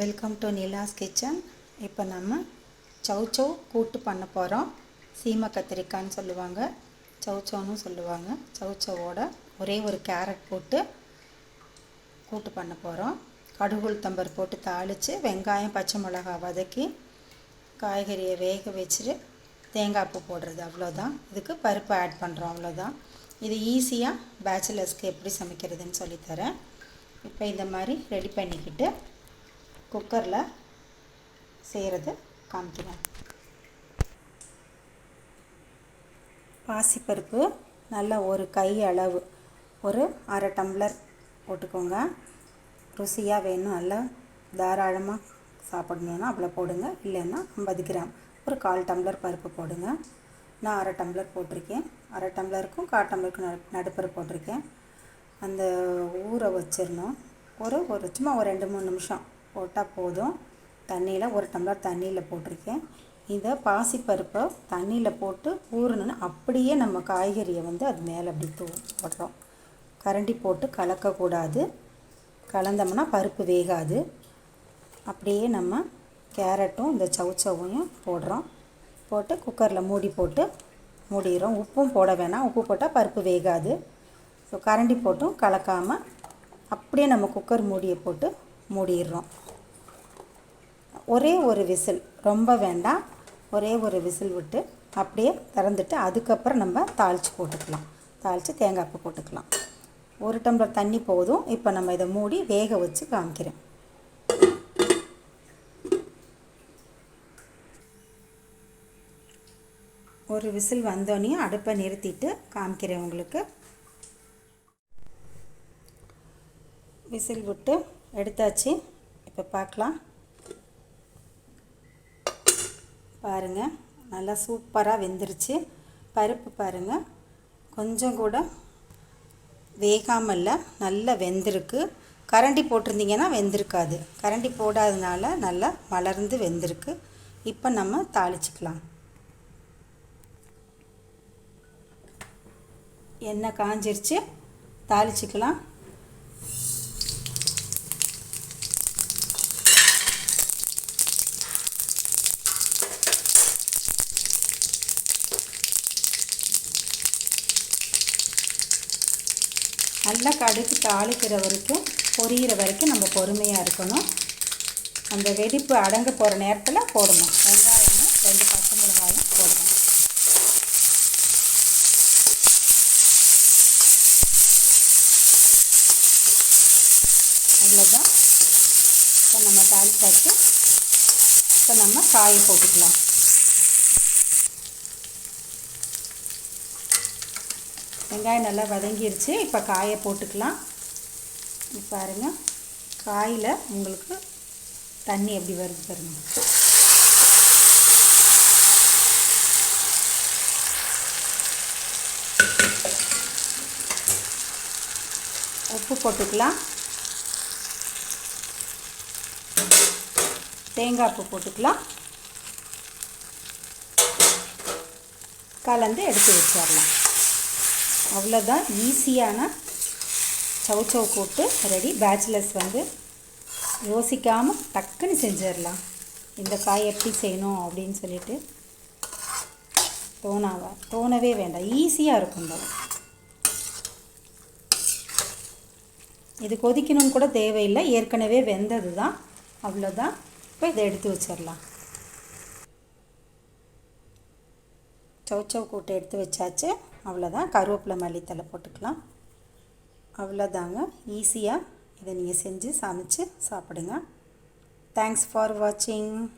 Welcome to Nila's kitchen இப்போ நம்ம சௌச்சௌ கூட்டு பண்ண போகிறோம் சீம கத்திரிக்காய்ன்னு சொல்லுவாங்க. சவுச்சோன்னு சொல்லுவாங்க. சௌச்சௌவோட ஒரே ஒரு கேரட் போட்டு கூட்டு பண்ண போகிறோம் கடுகுள் தம்பர் போட்டு தாளித்து வெங்காயம் பச்சை மிளகா வதக்கி காய்கறியை வேக வச்சுட்டு தேங்காய் பூ போடுறது. அவ்வளோதான் இதுக்கு பருப்பு ஆட் பண்ணுறோம் அவ்வளோதான் இது ஈஸியாக பேச்சுலர்ஸ்க்கு எப்படி சமைக்கிறதுன்னு சொல்லித்தரேன் இப்போ இந்த மாதிரி ரெடி பண்ணிக்கிட்டு குக்கரில் செய்கிறது காமிக்கிறேன். பாசிப்பருப்பு நல்ல ஒரு கை அளவு ஒரு அரை டம்ளர் போட்டுக்கோங்க. ருசியாக வேணும் நல்லா தாராளமாக சாப்பிடணுன்னா அவ்வளோ போடுங்க இல்லைன்னா ஐம்பது கிராம் ஒரு கால் டம்ளர் பருப்பு போடுங்க. நான் அரை டம்ளர் போட்டிருக்கேன் அரை டம்ளருக்கும் கால் டம்ளருக்கும் நடு நடுப்பரு போட்டிருக்கேன். அந்த ஊற வச்சிடணும் ஒரு ஒரு சும்மா ஒரு ரெண்டு மூணு நிமிஷம். போட்டால் போதும். தண்ணியில் ஒரு டம்ளர் தண்ணியில் போட்டிருக்கேன். இதை பாசிப்பருப்பை தண்ணியில் போட்டு ஊறணுன்னு அப்படியே நம்ம காய்கறியை வந்து அது மேலே அப்படி தூ போடுறோம் கரண்டி போட்டு கலக்கக்கூடாது. கலந்தோம்னா பருப்பு வேகாது. அப்படியே நம்ம கேரட்டும் இந்த சவுச்சவையும் போடுறோம். போட்டு குக்கரில் மூடி போட்டு மூடிடுறோம். உப்பும் போட வேணாம். உப்பு போட்டால் பருப்பு வேகாது. ஸோ கரண்டி போட்டும் கலக்காமல் அப்படியே நம்ம குக்கர் மூடியை போட்டு மூடிடுறோம். ஒரே ஒரு விசில் ரொம்ப வேண்டாம். ஒரே ஒரு விசில் விட்டு அப்படியே திறந்துட்டு அதுக்கப்புறம் நம்ம தாளித்து போட்டுக்கலாம். தாளித்து தேங்காய் அப்போ போட்டுக்கலாம். ஒரு டம்ளர் தண்ணி போதும். இப்போ நம்ம இதை மூடி வேக வச்சு காமிக்கிறேன். ஒரு விசில் வந்தோடனே அடுப்பை நிறுத்திட்டு காமிக்கிறேன் உங்களுக்கு. விசில் விட்டு எடுத்தாச்சு. இப்போ பார்க்கலாம். பாருங்கள் நல்லா சூப்பராக வெந்துருச்சு. பருப்பு பாருங்கள் கொஞ்சம் கூட வேகாமல்ல நல்லா வெந்திருக்கு. கரண்டி போட்டிருந்தீங்கன்னா வெந்திருக்காது. கரண்டி போடாதனால நல்லா வளர்ந்து வெந்திருக்கு. இப்போ நம்ம தாளிச்சிக்கலாம். எண்ணெய் காஞ்சிருச்சு. தாளிச்சிக்கலாம். நல்லா கடுகு தாளிக்கிற வரைக்கும் பொரியிற வரைக்கும் நம்ம பொறுமையாக இருக்கணும். அந்த வெடிப்பு அடங்க போகிற நேரத்தில் போடணும். வெங்காயமும் ரெண்டு பச்சை மிளகாயும் போடணும். அவ்வளோதான் இப்போ நம்ம தாளிச்சாச்சு. இப்போ நம்ம காயை போட்டுக்கலாம். வெங்காயம் நல்லா வதங்கிருச்சு. இப்போ காயை போட்டுக்கலாம். பாருங்கள் காயில் உங்களுக்கு தண்ணி எப்படி வருது பாருங்க. உப்பு போட்டுக்கலாம். தேங்காய் பூ போட்டுக்கலாம். கலந்து எடுத்து வச்சிடலாம். அவ்வளோதான் ஈஸியான சவுச்சவ் கூட்டு ரெடி பேச்சுலர்ஸ் வந்து யோசிக்காமல் டக்குன்னு செஞ்சிடலாம். இந்த காய் எப்படி செய்யணும் அப்படின்னு சொல்லிட்டு தோணாவா? தோணவே வேண்டாம். ஈஸியாக இருக்கும் இந்த இது கொதிக்கணும்னு கூட தேவையில்லை. ஏற்கனவே வெந்தது தான் அவ்வளோதான் இப்போ இதை எடுத்து வச்சிடலாம். சௌச்சவ் கூட்டை எடுத்து வச்சாச்சு. அவ்வளோதான். கருவேப்பிலை மல்லித்தலை போட்டுக்கலாம். அவ்வளோதாங்க. ஈஸியாக இதை நீங்கள் செஞ்சு சமைச்சு சாப்பிடுங்க. தேங்க்ஸ் ஃபார் வாட்சிங்